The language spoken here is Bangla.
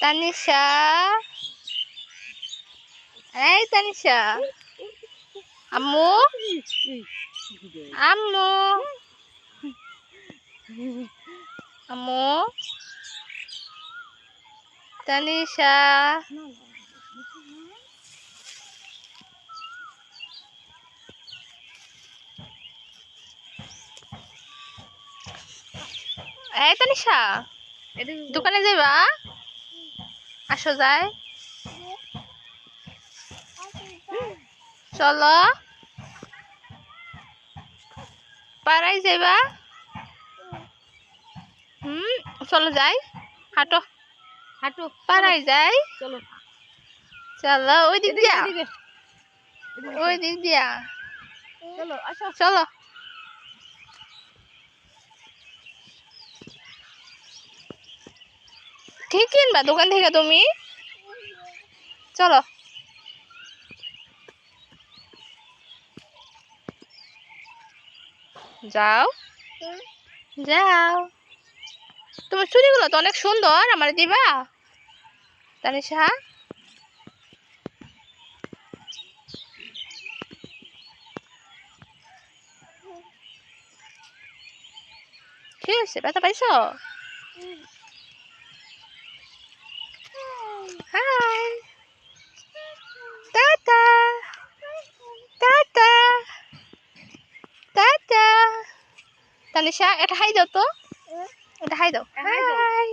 তানিশা? এই তানিশা। আম্মু? আম্মু? আম্মু? তানিশা? এই তানিশা দোকানে যাইবা? আসো যাই। চলো। পাড়াই যাইবা? হুম চলো যাই। হাঁটো। হাঁটো পাড়াই যাই। চলো। চলো ওই দিক দিয়া। ওই দিক দিয়া। চলো চলো। ঠিক কিনবা দোকান থেকে তুমি? চলো। যাও। যাও। তোমার চুড়িগুলো তো অনেক সুন্দর, আমার দিবা? তানিশা? কি হয়েছে? ব্যথা পাইছো? তানিশা এটা হাই দাও তো। এটা হাই দাও। হাই।